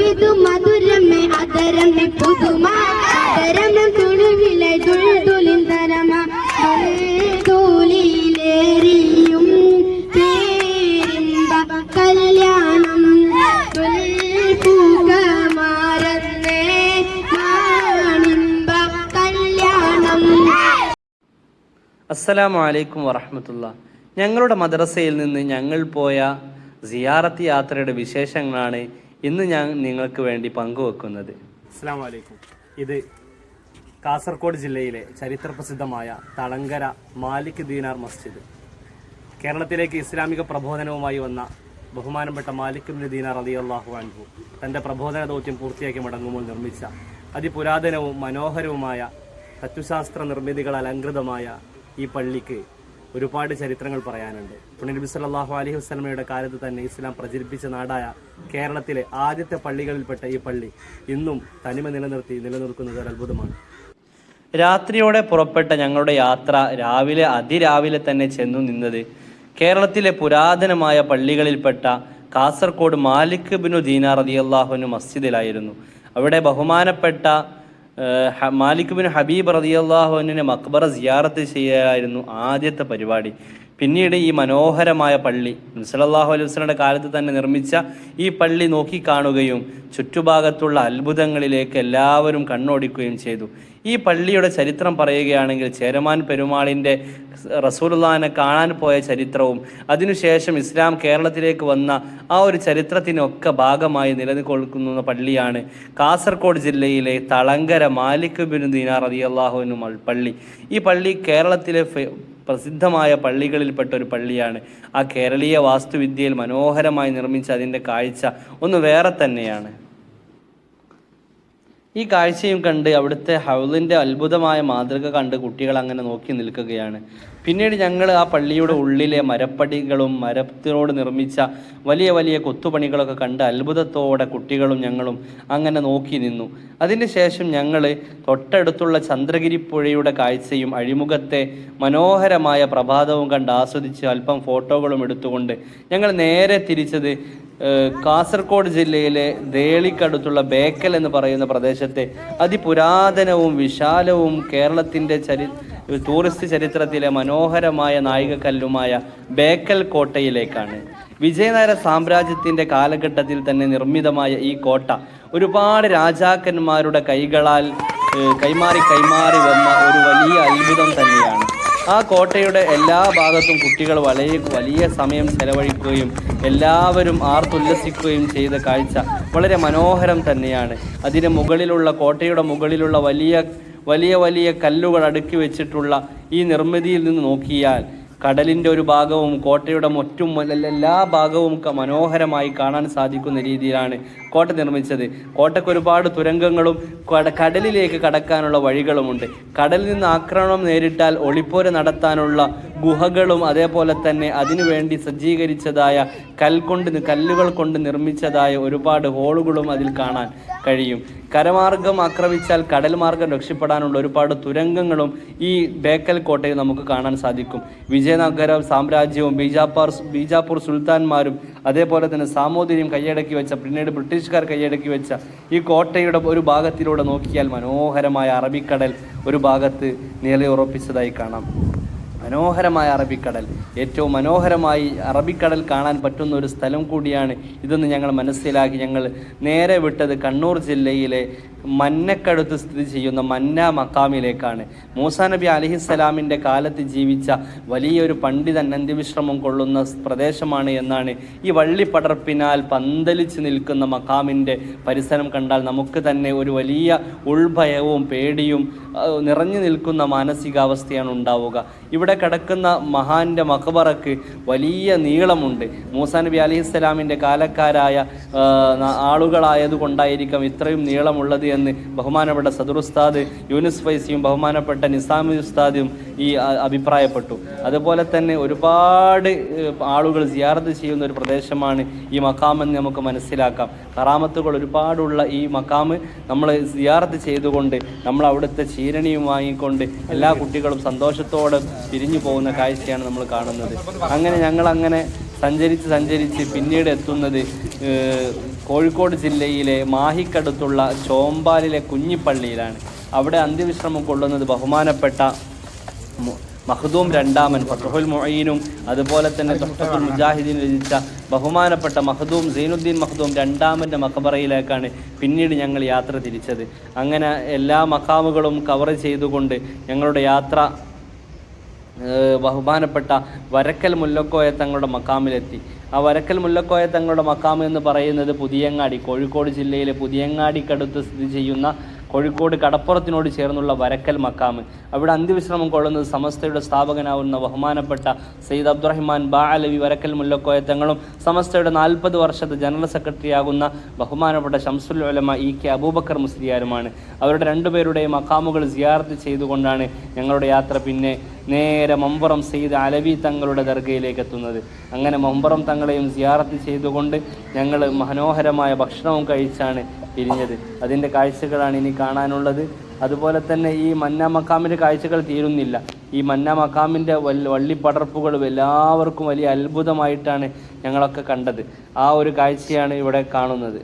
മധുവിധു മധുരമേ അതരമേ പുതുമ അതരമേ തുളുവിലെ തുൾതുലിന്തരമ തൂലിയിലേറിയും പേരിമ്പ കല്യാണം. തുൽപൂകമാരന്നേ മാണിമ്പ കല്യാണം. അസ്സലാമു അലൈക്കും വറഹമത്തുള്ള ഞങ്ങളുടെ മദ്രസയിൽ നിന്ന് ഞങ്ങൾ പോയ സിയാറത്ത് യാത്രയുടെ വിശേഷങ്ങളാണ് ഇന്ന് ഞാൻ നിങ്ങൾക്ക് വേണ്ടി പങ്കുവെക്കുന്നത്. അസ്സാം വലൈക്കും ഇത് കാസർഗോഡ് ജില്ലയിലെ ചരിത്രപ്രസിദ്ധമായ തളങ്കര മാലിക് ദീനാർ മസ്ജിദ്. കേരളത്തിലേക്ക് ഇസ്ലാമിക പ്രബോധനവുമായി വന്ന ബഹുമാനപ്പെട്ട മാലിക് ദീനാർ അലി അള്ളാഹു അൻഹു തന്റെ പ്രബോധന ദൗത്യം പൂർത്തിയാക്കി മടങ്ങുമ്പോൾ നിർമ്മിച്ച അതിപുരാതനവും മനോഹരവുമായ തത്വശാസ്ത്ര നിർമ്മിതികൾ അലങ്കൃതമായ ഈ പള്ളിക്ക് ഒരുപാട് ചരിത്രങ്ങൾ പറയാനുണ്ട്. പുണ്യനബി സല്ലല്ലാഹു അലഹി വസ്ലമയുടെ കാലത്ത് തന്നെ ഇസ്ലാം പ്രചരിപ്പിച്ച നാടായ കേരളത്തിലെ ആദ്യത്തെ പള്ളികളിൽപ്പെട്ട ഈ പള്ളി ഇന്നും തനിമ നിലനിർത്തി നിലനിർക്കുന്നത് ഒരു അത്ഭുതമാണ്. രാത്രിയോടെ പുറപ്പെട്ട ഞങ്ങളുടെ യാത്ര രാവിലെ അതിരാവിലെ തന്നെ ചെന്നു നിന്നത് കേരളത്തിലെ പുരാതനമായ പള്ളികളിൽപ്പെട്ട കാസർഗോഡ് മാലിക് ബിനു ദീനാർ റതിയല്ലാഹുവിന് മസ്ജിദിലായിരുന്നു. അവിടെ ബഹുമാനപ്പെട്ട മാലിക് ബിൻ ഹബീബ് റതിയല്ലാഹുവിനെ മക്ബറ സിയാറത്ത് ചെയ്യായിരുന്നു ആദ്യത്തെ പരിപാടി. പിന്നീട് ഈ മനോഹരമായ പള്ളി സല്ലല്ലാഹു അലൈഹി വസ്ലയുടെ കാലത്ത് തന്നെ നിർമ്മിച്ച ഈ പള്ളി നോക്കിക്കാണുകയും ചുറ്റുഭാഗത്തുള്ള അത്ഭുതങ്ങളിലേക്ക് എല്ലാവരും കണ്ണോടിക്കുകയും ചെയ്തു. ഈ പള്ളിയുടെ ചരിത്രം പറയുകയാണെങ്കിൽ ചേരമാൻ പെരുമാളിന്റെ റസൂലുള്ളാനെ കാണാൻ പോയ ചരിത്രവും അതിനുശേഷം ഇസ്ലാം കേരളത്തിലേക്ക് വന്ന ആ ഒരു ചരിത്രത്തിനൊക്കെ ഭാഗമായി നിലനിൽക്കുന്ന പള്ളിയാണ് കാസർഗോഡ് ജില്ലയിലെ തളങ്കര മാലിക് ബിൻ ദീനാർ റളിയല്ലാഹുവിനു പള്ളി. ഈ പള്ളി കേരളത്തിലെ പ്രസിദ്ധമായ പള്ളികളിൽപ്പെട്ട ഒരു പള്ളിയാണ്. ആ കേരളീയ വാസ്തുവിദ്യയിൽ മനോഹരമായി നിർമ്മിച്ച അതിന്റെ കാഴ്ച ഒന്ന് വേറെ തന്നെയാണ്. ഈ കാഴ്ചയും കണ്ട് അവിടുത്തെ ഹൗലിന്റെ അത്ഭുതമായ മാതൃക കണ്ട് കുട്ടികൾ അങ്ങനെ നോക്കി നിൽക്കുകയാണ്. പിന്നീട് ഞങ്ങൾ ആ പള്ളിയുടെ ഉള്ളിലെ മരപ്പടികളും മരത്തിനോട് നിർമ്മിച്ച വലിയ വലിയ കൊത്തുപണികളൊക്കെ കണ്ട് അത്ഭുതത്തോടെ കുട്ടികളും ഞങ്ങളും അങ്ങനെ നോക്കി നിന്നു. അതിന് ശേഷം ഞങ്ങൾ തൊട്ടടുത്തുള്ള ചന്ദ്രഗിരി പുഴയുടെ കാഴ്ചയും അഴിമുഖത്തെ മനോഹരമായ പ്രഭാതവും കണ്ട് ആസ്വദിച്ച് അല്പം ഫോട്ടോകളും എടുത്തുകൊണ്ട് ഞങ്ങൾ നേരെ തിരിച്ചത് കാസർഗോഡ് ജില്ലയിലെ ദേളിക്കടുത്തുള്ള ബേക്കൽ എന്ന് പറയുന്ന പ്രദേശത്തെ അതിപുരാതനവും വിശാലവും കേരളത്തിന്റെ ചരി ടൂറിസ്റ്റ് ചരിത്രത്തിലെ മനോഹരമായ നായികക്കല്ലുമായ ബേക്കൽ കോട്ടയിലേക്കാണ്. വിജയനഗര സാമ്രാജ്യത്തിന്റെ കാലഘട്ടത്തിൽ തന്നെ നിർമ്മിതമായ ഈ കോട്ട ഒരുപാട് രാജാക്കന്മാരുടെ കൈകളാൽ കൈമാറി കൈമാറി വന്ന ഒരു വലിയ അത്ഭുതം തന്നെയാണ്. ആ കോട്ടയുടെ എല്ലാ ഭാഗത്തും കുട്ടികൾ വളരെ വലിയ സമയം ചെലവഴിക്കുകയും എല്ലാവരും ആർത്തുല്ലസിക്കുകയും ചെയ്ത കാഴ്ച വളരെ മനോഹരം തന്നെയാണ്. അതിന് മുകളിലുള്ള കോട്ടയുടെ മുകളിലുള്ള വലിയ വലിയ വലിയ കല്ലുകൾ അടുക്കി വെച്ചിട്ടുള്ള ഈ നിർമ്മിതിയിൽ നിന്ന് നോക്കിയാൽ കടലിന്റെ ഒരു ഭാഗവും കോട്ടയുടെ മറ്റും എല്ലാ ഭാഗവും മനോഹരമായി കാണാൻ സാധിക്കുന്ന രീതിയിലാണ് കോട്ട നിർമ്മിച്ചത്. കോട്ടയ്ക്ക് ഒരുപാട് തുരങ്കങ്ങളും കടലിലേക്ക് കടക്കാനുള്ള വഴികളുമുണ്ട്. കടലിൽ നിന്ന് ആക്രമണം നേരിട്ടാൽ ഒളിപ്പോര നടത്താനുള്ള ഗുഹകളും അതേപോലെ തന്നെ അതിനുവേണ്ടി സജ്ജീകരിച്ചതായ കൽകൊണ്ട് കല്ലുകൾ കൊണ്ട് നിർമ്മിച്ചതായ ഒരുപാട് ഹോളുകളും അതിൽ കാണാൻ കഴിയും. കരമാർഗം ആക്രമിച്ചാൽ കടൽ മാർഗം രക്ഷപ്പെടാനുള്ള ഒരുപാട് തുരങ്കങ്ങളും ഈ ബേക്കൽ കോട്ടയിൽ നമുക്ക് കാണാൻ സാധിക്കും. വിജയനഗര സാമ്രാജ്യവും ബീജാപ്പൂർ ബീജാപ്പൂർ സുൽത്താൻമാരും അതേപോലെ തന്നെ സാമൂതിരിയും കൈയടക്കി വെച്ച പിന്നീട് ബ്രിട്ടീഷുകാർ കൈയടക്കി വെച്ച ഈ കോട്ടയുടെ ഒരു ഭാഗത്തിലൂടെ നോക്കിയാൽ മനോഹരമായ അറബിക്കടൽ ഒരു ഭാഗത്ത് നിലയുറപ്പിച്ചതായി കാണാം. മനോഹരമായ അറബിക്കടൽ. ഏറ്റവും മനോഹരമായി അറബിക്കടൽ കാണാൻ പറ്റുന്ന ഒരു സ്ഥലം കൂടിയാണ് ഇതെന്ന് ഞങ്ങൾ മനസ്സിലാക്കി. ഞങ്ങൾ നേരെ വിട്ടത് കണ്ണൂർ ജില്ലയിലെ മന്നക്കടുത്ത് സ്ഥിതി ചെയ്യുന്ന മന്ന മക്കാമിലേക്കാണ്. മൂസാ നബി അലഹിസ്സലാമിന്റെ കാലത്ത് ജീവിച്ച വലിയൊരു പണ്ഡിതൻ അന്ത്യവിശ്രമം കൊള്ളുന്ന പ്രദേശമാണ് എന്നാണ് ഈ വള്ളിപ്പടർപ്പിനാൽ പന്തലിച്ച് നിൽക്കുന്ന മക്കാമിന്റെ പരിസരം കണ്ടാൽ നമുക്ക് തന്നെ ഒരു വലിയ ഉൾഭയവും പേടിയും നിറഞ്ഞു നിൽക്കുന്ന മാനസികാവസ്ഥയാണ് ഉണ്ടാവുക. ഇവിടെ കിടക്കുന്ന മഹാന്റെ മഖബറക്ക് വലിയ നീളമുണ്ട്. മൂസാ നബി അലഹിസ്സലാമിന്റെ കാലക്കാരായ ആളുകളായതുകൊണ്ടായിരിക്കാം ഇത്രയും നീളമുള്ളത് എന്ന് ബഹുമാനപ്പെട്ട സദുറുസ്താദ് യൂനിസ് ഫൈസിയും ബഹുമാനപ്പെട്ട നിസാമി ഉസ്താദും ഈ അഭിപ്രായപ്പെട്ടു. അതുപോലെ തന്നെ ഒരുപാട് ആളുകൾ സിയാറത്ത് ചെയ്യുന്ന ഒരു പ്രദേശമാണ് ഈ മക്കാമെന്ന് നമുക്ക് മനസ്സിലാക്കാം. കറാമത്തുകൾ ഒരുപാടുള്ള ഈ മക്കാമ് നമ്മൾ സിയാറത്ത് ചെയ്തുകൊണ്ട് നമ്മൾ അവിടുത്തെ ചീരണിയും വാങ്ങിക്കൊണ്ട് എല്ലാ കുട്ടികളും സന്തോഷത്തോടെ പിരിഞ്ഞു പോകുന്ന കാഴ്ചയാണ് നമ്മൾ കാണുന്നത്. അങ്ങനെ ഞങ്ങൾ അങ്ങനെ സഞ്ചരിച്ച് സഞ്ചരിച്ച് പിന്നീട് എത്തുന്നത് കോഴിക്കോട് ജില്ലയിലെ മാഹിക്കടുത്തുള്ള ചോമ്പാലിലെ കുഞ്ഞിപ്പള്ളിയിലാണ്. അവിടെ അന്ത്യവിശ്രമം കൊള്ളുന്നത് ബഹുമാനപ്പെട്ട മഹദൂം രണ്ടാമൻ ഫത്തുഹുൽ മൊയ്നും അതുപോലെ തന്നെ തൊട്ടത്തുൽ മുജാഹിദീൻ രചിച്ച ബഹുമാനപ്പെട്ട മഹദൂം സൈനുദ്ദീൻ മഹദൂം രണ്ടാമന്റെ മഖബറയിലേക്കാണ് പിന്നീട് ഞങ്ങൾ യാത്ര തിരിച്ചത്. അങ്ങനെ എല്ലാ മഖാമുകളും കവർ ചെയ്തുകൊണ്ട് ഞങ്ങളുടെ യാത്ര ബഹുമാനപ്പെട്ട വരക്കൽ മുല്ലക്കോയ തങ്ങളുടെ മക്കാമിലെത്തി. ആ വരക്കൽ മുല്ലക്കോയ തങ്ങളുടെ മക്കാം എന്ന് പറയുന്നത് പുതിയങ്ങാടി കോഴിക്കോട് ജില്ലയിലെ പുതിയങ്ങാടിക്കടുത്ത് സ്ഥിതി ചെയ്യുന്ന കോഴിക്കോട് കടപ്പുറത്തിനോട് ചേർന്നുള്ള വരക്കൽ മക്കാമ് അവിടെ അന്ത്യവിശ്രമം കൊള്ളുന്നത് സമസ്തയുടെ സ്ഥാപകനാവുന്ന ബഹുമാനപ്പെട്ട സയ്യിദ് അബ്ദുറഹിമാൻ ബാ അലവി വരക്കൽ മുല്ലക്കോയ തങ്ങളും സമസ്തയുടെ നാൽപ്പത് വർഷത്തെ ജനറൽ സെക്രട്ടറി ആകുന്ന ബഹുമാനപ്പെട്ട ഷംസുൽ ഉലമ ഇ കെ അബൂബക്കർ മുസ്ലിയാരുമാണ്. അവരുടെ രണ്ടുപേരുടെയും മക്കാമുകൾ സിയാർത്ത് ചെയ്തുകൊണ്ടാണ് ഞങ്ങളുടെ യാത്ര പിന്നെ നേരെ മമ്പുറം സെയ്ദ് അലവി തങ്ങളുടെ ദർഗയിലേക്ക് എത്തുന്നത്. അങ്ങനെ മമ്പുറം തങ്ങളെയും സിയാറത്ത് ചെയ്തുകൊണ്ട് ഞങ്ങൾ മനോഹരമായ ഭക്ഷണവും കഴിച്ചാണ് പിരിഞ്ഞത് അതിന്റെ കാഴ്ചകളാണ് ഇനി കാണാനുള്ളത്. അതുപോലെ തന്നെ ഈ മന്ന മക്കാമിന്റെ കാഴ്ചകൾ തീരുന്നില്ല. ഈ മന്ന മക്കാമിന്റെ വൽ വള്ളിപ്പടർപ്പുകളും എല്ലാവർക്കും വലിയ അത്ഭുതമായിട്ടാണ് ഞങ്ങളൊക്കെ കണ്ടത്. ആ ഒരു കാഴ്ചയാണ് ഇവിടെ കാണുന്നത്.